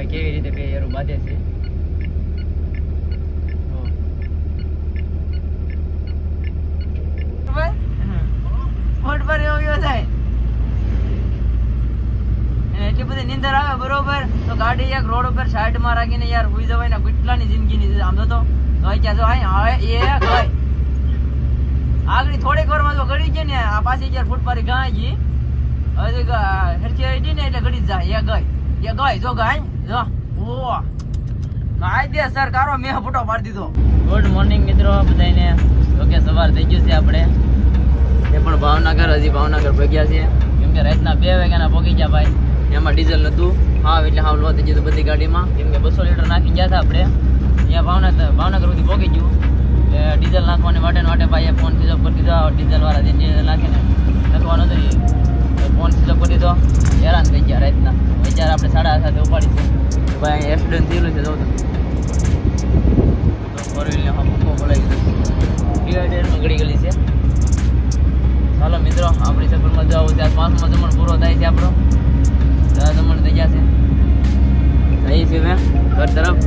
ભાઈ કેવી રીતે બે એરું બાંધે છે. ગાડી એક રોડ ઉપર સાઈડમાં રાખીને યાર હુઈ જવાય ને કેટલાની જિંદગીની. આમ તો. ગઈ ક્યાં એ ગઈ આગળ થોડીક વારમાં જો ગળી ગઈ ને, આ પાછી યાર ફૂટ પારી ગાય ગઈ. હજી હેરખી ને એટલે ગળી જાય એ ગઈ. એ ગઈ જો ગાય, જો. ઓ. ગાય દે સર, કારો મેં ફોટો પાડી દીધો. ગુડ મોર્નિંગ મિત્રો. બધાને ઓકે સવાર થઈ ગયું છે આપણે. એ પણ ભાવનગર, હજી ભાવનગર ભગ્યા છે કેમ કે રાતના બે વાગ્યાના પગી ગયા ભાઈ. એમાં ડીઝલ નહોતું. હા એટલે હાવ લો થઈ ગયું બધી ગાડીમાં. કેમ કે બસો લીટર નાખી ગયા હતા આપણે. ત્યાં ભાવનગર ભાવનગર સુધી પહોંચી ગયું. એટલે ડીઝલ નાખવાની માટે માટે ભાઈએ ફોન સ્વિચ ઓફ કરી દીધો ડીઝલ વાળા જે નાખીને નાખવાનો હતો ફોન સ્વિચ ઓફ કરી દીધો હેરાન થઈ ગયા રાતના. વિચાર આપણે સાડા સાથે ઉપાડી છે. ભાઈ એક્સિડન્ટ થયેલું છે જો તો ફોર વ્હીલને મૂકો બોલાવી દીધું ડિવાઈડરમાં ગળી ગયેલી છે. ચાલો મિત્રો, આપણી સફરમાં જો આવું ત્યાં પાંચમો જમણ પૂરો થાય છે આપણો. દસ જમણ થઈ ગયા છે જઈએ છીએ મેં ઘર તરફ.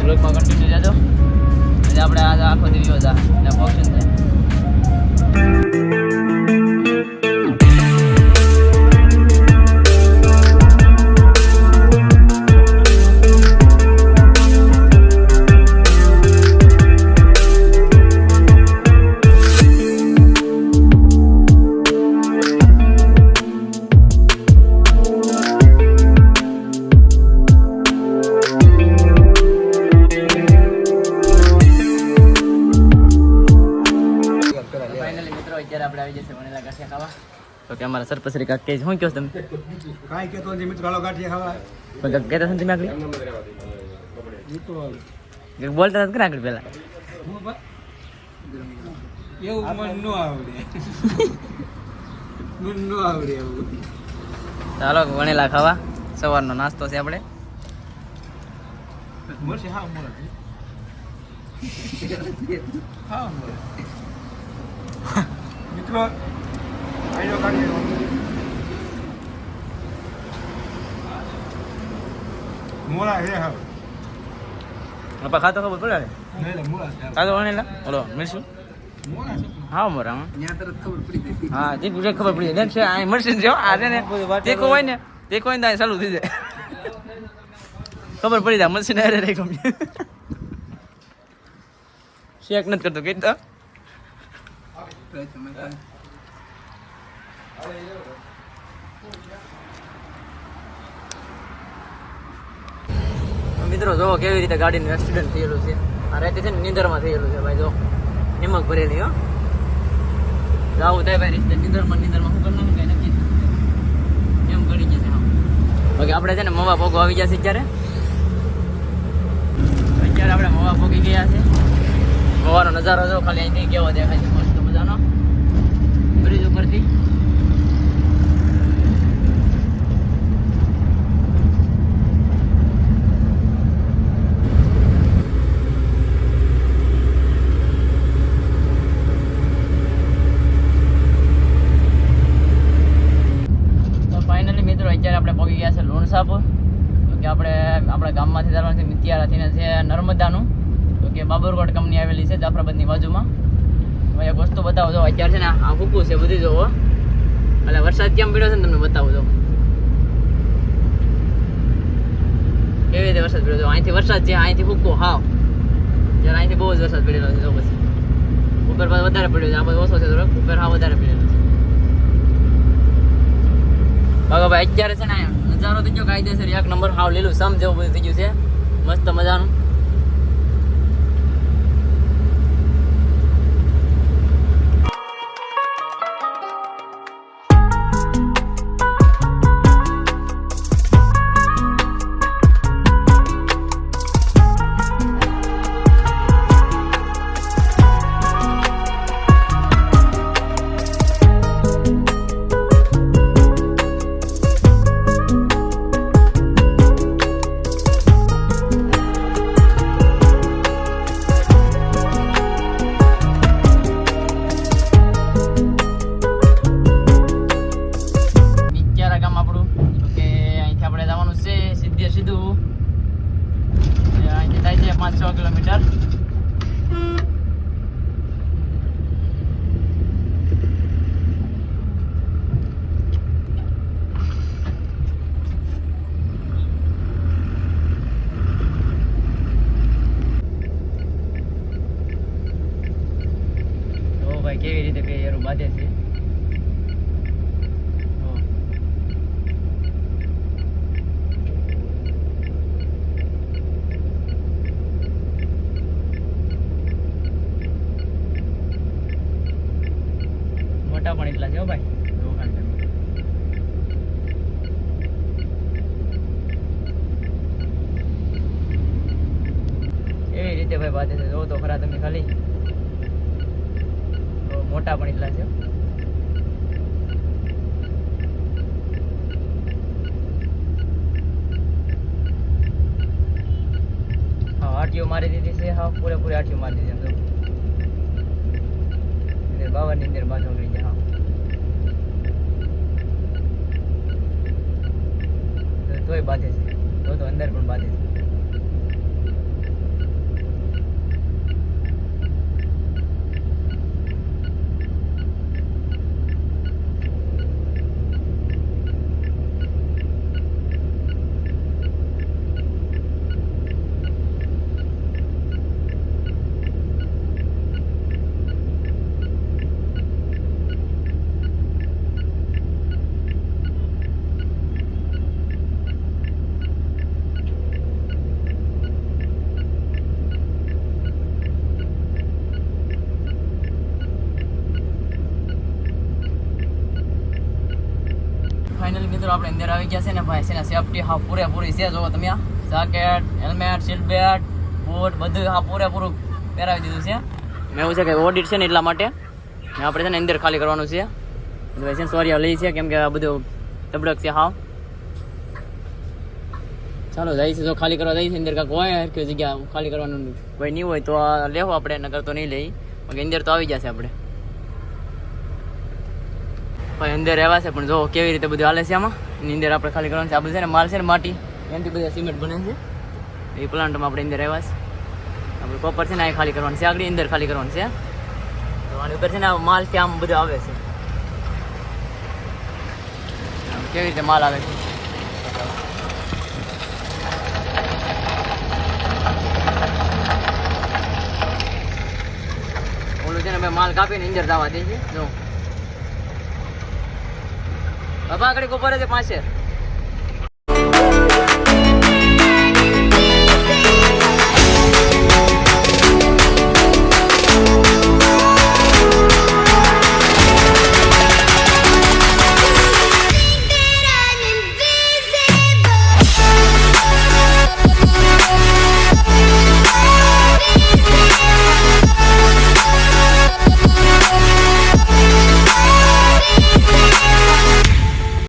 બ્લોકમાં કન્ટિન્યુ જજો. અત્યારે આપણે આવી જશે વણેલા ગાંઠિયા ખાવા. તો કે અમારા સરપસરી કાક કે શું કહો તમે? કાંઈ કહેતો નથી મિત્રો. હાલો ગાંઠિયા ખાવા. પણ કહેતા હતા ને તમે આગળ બોલતા હતા ને આગળ પહેલા? એવું મન ન આવડે. મન ન આવડે એવું ચાલો વણેલા ખાવા. સવારનો નાસ્તો છે આપણે. મળશે? હા મળે. હા મળે. મિત્રો મોળા હે હા પપ્પા ખાતો ખબર પડે ને નહીં મોળા છે ખાતો વણેલા ઓલો મળશું? મોળા હા મોરા હા તે ગુજરાત ખબર પડી જાય. છે આ ઇમરજન્સી જો આ છે ને ટેકો હોય ને તે હોય ને ચાલુ થઈ જાય. ખબર પડી જાય મળશે ને અરે રે ગમે. શેક નથી કરતો કઈ તો. મિત્રો જો કેવી રીતે ગાડીનું એક્સિડન્ટ થયેલું છે. આ રાતે છે ને નિંદરમાં થયેલું છે ભાઈ જો. નિમક ભરેલી હો. જાવું થાય ભાઈ રીતે નિંદરમાં નિંદરમાં શું કરવાનું? કઈ નક્કી એમ કરી જશે છે બાકી આપણે છે ને મવા ભોગો આવી જશે છે અત્યારે આપણે મવા ભોગી ગયા છે. મવાનો નજારો જો ખાલી અહીંથી કેવો દેખાય છે મસ્ત મજાનો બ્રિજ ઉપરથી તો ફાઇનલી મિત્રો અત્યારે આપણે ગયા તો કે આપણે આપણા ગામમાંથી જવાનું મિત્યારાથીને છે નર્મદાનું. તો કે બાબરકોટ કંપની આવેલી છે જાફરાબાદની બાજુમાં. એક વસ્તુ બતાવો જો અત્યારે છે ને આ હુકું છે બધી જોવો એટલે વરસાદ કેમ પડ્યો છે ને તમને બતાવું જો કેવી રીતે વરસાદ પડ્યો છે અહીંથી વરસાદ છે, અહીંથી હુકો, હાવ. જ્યારે અહીંથી બહુ જ વરસાદ પડેલો છે જો પછી. ઉપર વધારે પડ્યો છે, આ બધો ઓછો છે, થોડોક. ઉપર હા વધારે પડેલો છે. ભાઈ, અત્યારે છે ને નજારો થઈ ગયો, કાયદેસર. એક નંબર હાવ લીલું, સમ બધું થઈ ગયું છે. મસ્ત મજાનું. અહીંથી થાય છે પાંચ છ કિલોમીટર તો ભાઈ કેવી રીતે બે યારો બાંધે છે જો. મોટા પણ એટલા છે ભાઈ. એવી રીતે ભાઈ છે. જો તો ખરા તમે ખાલી. મોટા પણ એટલા છે હા. આટીઓ મારી દીધી છે. હા, પૂરેપૂરી આઠીઓ મારી દીધી અંદર બાવનની અંદર બાજુ ઓગળી જાય હા તો તોય બાંધે છે. તો અંદર પણ બાંધે છે. મિત્રો, આપણે અંદર આવી ગયા છે ને ભાઈ, છે ને સેફટી હા પૂરેપૂરી છે. જો તમે આ jacket helmet seat belt boot બધું હા પૂરેપૂરું પહેરાવી દીધું છે. મેં એવું છે કે ઓડિટ છે ને એટલા માટે. ને આપણે છે ને અંદર ખાલી કરવાનું છે. ભાઈ, છે સોરી લઈ છે, કેમ કે આ બધું તબડક છે હા ચાલો, જાય છે તો ખાલી કરવા જાય છે, અંદર કાંક હોય કે જગ્યા ખાલી કરવાનું. કોઈ નહીં હોય તો લેવો આપણે નગર તો નહીં લઈ. અંદર તો આવી જશે આપણે. ભાઈ, અંદર રહેવા છે, પણ જો કેવી રીતે બધું હાલે છે આમાં? એની અંદર આપણે ખાલી કરવાનું છે. આ બધું છે ને, માલ છે ને, માટી. એનાથી બધા સિમેન્ટ બને છે. એ પ્લાન્ટમાં આપણે અંદર રહેવા છે. આપણે કોપર છે ને અહીં ખાલી કરવાનું છે. આગળ અંદર ખાલી કરવાનું છે. તો આની ઉપર છે ને માલ છે, આમ બધું આવે છે. કેવી રીતે માલ આવે છે? ઓલું છે ને માલ કાપીને અંદર જવા દે છે. જો. બાપા આગળ કોપર છે પાંચેર